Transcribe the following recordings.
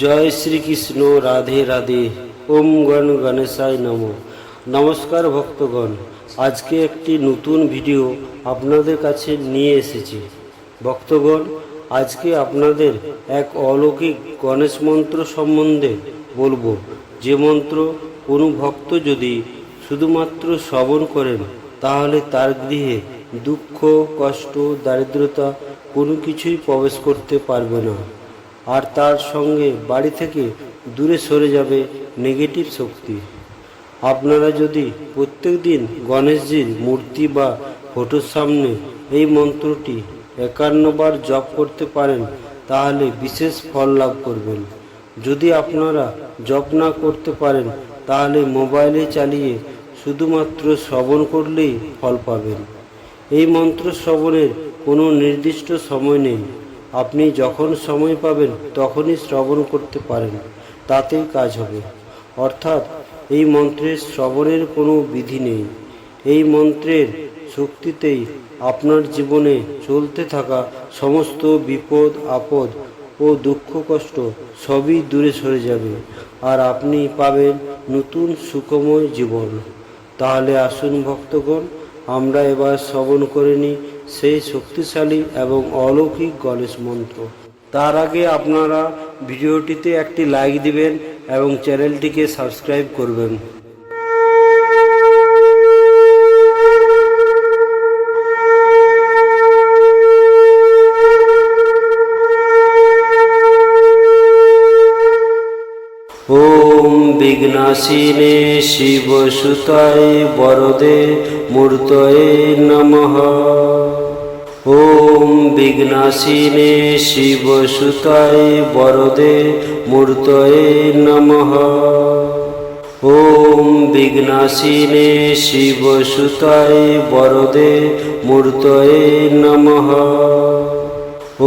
জয় শ্রীকৃষ্ণ, রাধে রাধে, ওম গণ গণেশায় নম। নমস্কার ভক্তগণ, আজকে একটি নতুন ভিডিও আপনাদের কাছে নিয়ে এসেছি। ভক্তগণ, আজকে আপনাদের এক অলৌকিক গণেশ মন্ত্র সম্বন্ধে বলব। যে মন্ত্র কোনো ভক্ত যদি শুধুমাত্র শ্রবণ করেন, তাহলে তার গৃহে দুঃখ, কষ্ট, দারিদ্রতা কোনো কিছুই প্রবেশ করতে পারবে না। আর তার সঙ্গে বাড়ি থেকে দূরে সরে যাবে নেগেটিভ শক্তি। আপনারা যদি প্রত্যেক দিন গণেশজির মূর্তি বা ফটোর সামনে এই মন্ত্রটি একান্নবার জপ করতে পারেন, তাহলে বিশেষ ফল লাভ করবেন। যদি আপনারা জপ না করতে পারেন, তাহলে মোবাইলে চালিয়ে শুধুমাত্র শ্রবণ করলেই ফল পাবেন। এই মন্ত্র শ্রবণের কোনো নির্দিষ্ট সময় নেই। আপনি যখন সময় পাবেন তখনই শ্রবণ করতে পারেন, তাতেই কাজ হবে। অর্থাৎ এই মন্ত্রের শ্রবণের কোনো বিধি নেই। এই মন্ত্রের শক্তিতেই আপনার জীবনে চলতে থাকা সমস্ত বিপদ, আপদ ও দুঃখ, কষ্ট সবই দূরে সরে যাবে আর আপনি পাবেন নতুন সুখময় জীবন। তাহলে আসুন ভক্তগণ, আমরা এবার শ্রবণ করে নিই সেই শক্তিশালী এবং অলৌকিক গণেশ মন্ত্র। তার আগে আপনারা ভিডিওটিতে একটি লাইক দিবেন এবং চ্যানেলটিকে সাবস্ক্রাইব করবেন। ওম শিবসুতায় বরদে মূর্তয়ে নমঃ। ওম বিঘ্নাশিনে শিবসুতায় বরদে মূর্তয়ে নমঃ। ওম বিঘ্নাশিনে শিবসুতায় বরদে মূর্তয়ে নমঃ।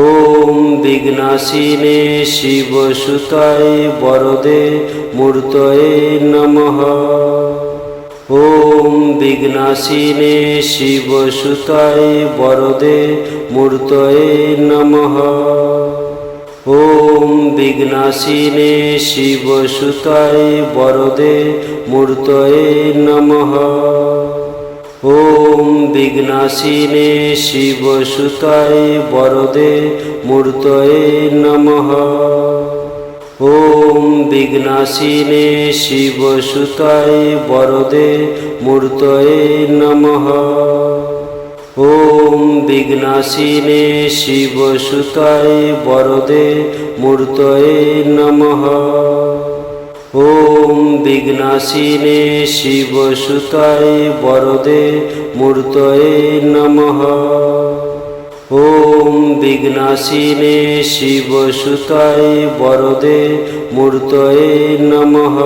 ওম বিঘ্নাশিনে শিবসুতায় বরদে মূর্তয়ে নমঃ। ওম বিঘ্নাশিনে শিবসুতায় বরদে মূর্তয়ে নমঃ। ওম বিঘ্নাশিনে শিবসুতায় বরদে মূর্তয়ে নমঃ। ওম বিঘ্নাশিনে শিবসুতায় বরদে মূর্তয়ে নমঃ। বিঘ্নাশিনে শিবসুতায় বরদে মূর্তয়ে নমঃ। ওম বিঘ্নাশিনে শিবসুতায় বরদে মূর্তয়ে নমঃ। ওম বিঘ্নাশিনে শিবসুতায় বরদে মূর্তয়ে নমঃ। ওম বিঘ্নাশিনে শিবসুতায় বরদে মূর্তয়ে নমঃ।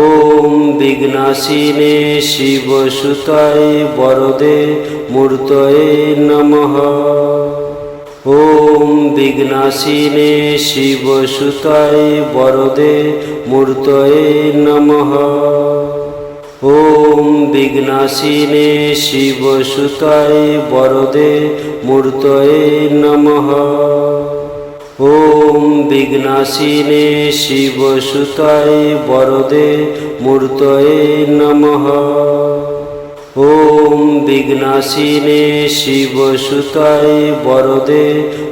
ওম বিঘ্নাশিনে শিবসুতায় বরদে মূর্তয়ে নমঃ। ওম বিঘ্নাশিনে শিবসুতায় বরদে মূর্তয়ে নমঃ। ওম বিঘ্নাশিনে শিবসুতায় বরদে মূর্তয়ে নমঃ। ওম বিঘ্নাশিনে শিবসুতায় বরদে মূর্তয়ে নমঃ। ওম বিঘ্নাশিনে শিবসুতায় বরদে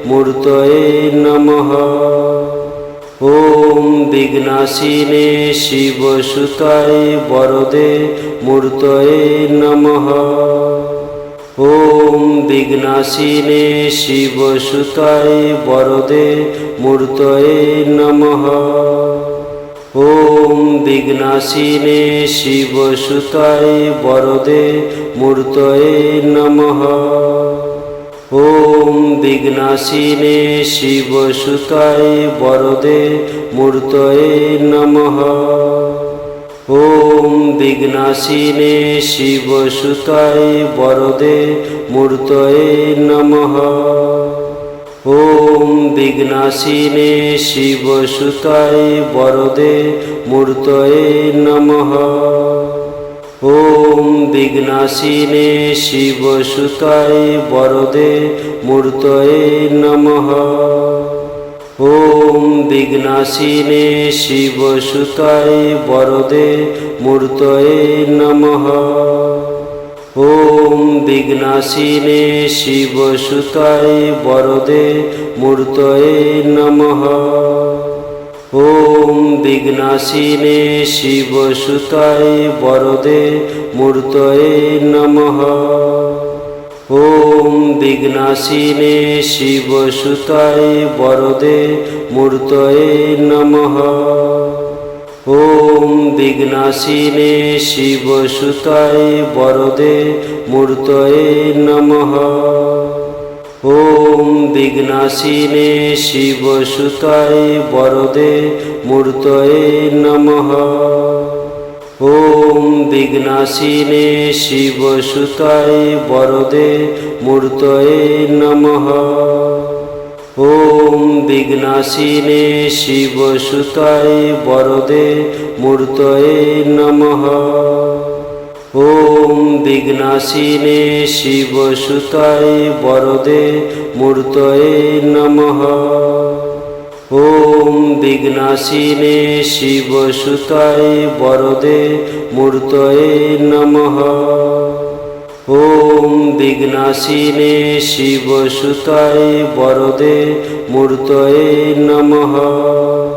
মূর্তয়ে নমঃ। ওম বিঘ্নাশিনে শিবসুতায় বরদে মূর্তয়ে নমঃ। ওম বিঘ্নাশিনে শিবসুতায় বরদে মূর্তয়ে নমঃ। ওম বিঘ্নাশিনে শিবসুতায় বরদে মূর্তয়ে নমঃ। ওম বিঘ্নাশিনে শিবসুতায় বরদে মূর্তয়ে নমঃ। ওম বিঘ্নাশিনে শিবসুতায় বরদে মূর্তয়ে নমঃ। ওম বিঘ্নাশিনে শিবসুতায় বরদে মূর্তয়ে নমঃ। ওম বিঘ্নাসিনে শিবসুতায় বরদে মূর্তয়ে নমঃ। ওম বিঘ্নাসিনে শিবসুতায় বরদে মূর্তয়ে নমঃ। ওম বিঘ্নাসিনে শিবসুতায় বরদে মূর্তয়ে নমঃ। ওম বিঘ্নাসিনে শিবসুতায় বরদে মূর্তয়ে নমঃ। ওম বিঘ্নাসিনে শিবসুতায় বরদে মূর্তয়ে নমঃ। ওম বিঘ্নাসিনে শিবসুতায় বরদে মূর্তয়ে নমঃ। ॐ विघ्नाशिने शिवसुताय वरदे मूर्तये नमः ॐ विघ्नाशिने शिवसुताय वरदे मूर्तये नमः ॐ विघ्नाशिने शिवसुताय वरदे मूर्तये नमः ওম বিঘ্নাসিনে শিবসুতায় বরদে মূর্তয়ে নমঃ। ওম বিঘ্নাসিনে শিবসুতায় বরদে মূর্তয়ে নমঃ। ওম বিঘ্নাসিনে শিবসুতায় বরদে মূর্তয়ে নমঃ।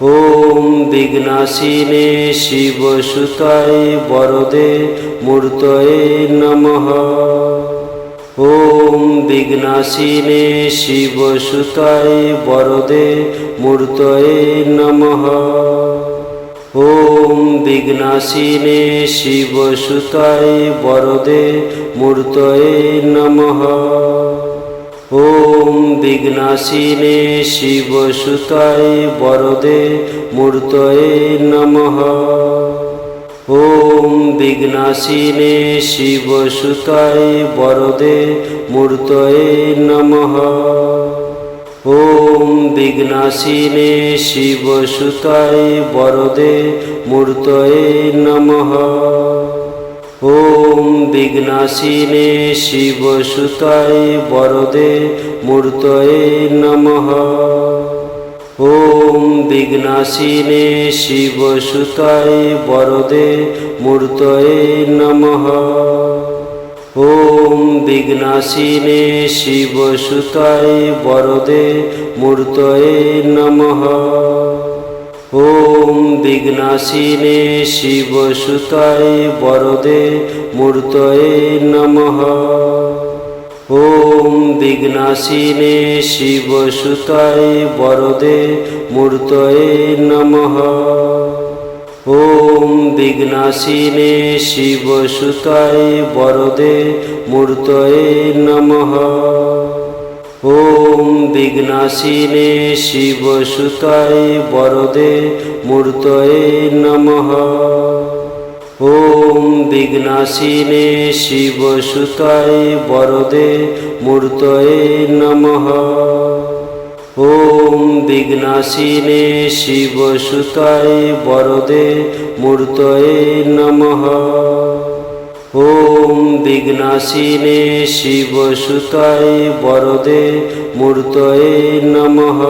ওম বিঘ্নাসিনে শিবসুতায় বরদে মূর্তয়ে নমঃ। ওম বিঘ্নাসিনে শিবসুতায় বরদে মূর্তয়ে নমঃ। ওম বিঘ্নাসিনে শিবসুতায় বরদে মূর্তয়ে নমঃ। ওম বিঘ্নাশিনে শিবসুতায় বরদে মূর্তয়ে নমঃ। ওম বিঘ্নাশিনে শিবসুতায় বরদে মূর্তয়ে নমঃ। ওম বিঘ্নাশিনে শিবসুতায় বরদে মূর্তয়ে নমঃ। ওম বিঘ্নাসিনে শিবসুতায় বরদে মূর্তয়ে নমঃ। ওম বিঘ্নাসিনে শিবসুতায় বরদে মূর্তয়ে নমঃ। ওম বিঘ্নাসিনে শিবসুতায় বরদে মূর্তয়ে নমঃ। ওম বিঘ্নাসিনে শিবসুতায় বরদে মূর্তয়ে নমঃ। ওম বিঘ্নাসিনে শিবসুতায় বরদে মূর্তয়ে নমঃ। ওম বিঘ্নাসিনে শিবসুতায় বরদে মূর্তয়ে নমঃ। ওম বিঘ্নাসিনে শিবসুতায় বরদে মূর্তয়ে নমঃ। ওম বিঘ্নাসিনে শিবসুতায় বরদে মূর্তয়ে নমঃ। ওম বিঘ্নাসিনে শিবসুতায় বরদে মূর্তয়ে নমঃ। ওম বিঘ্নাসিনে শিবসুতায় বরদে মূর্তয়ে নমঃ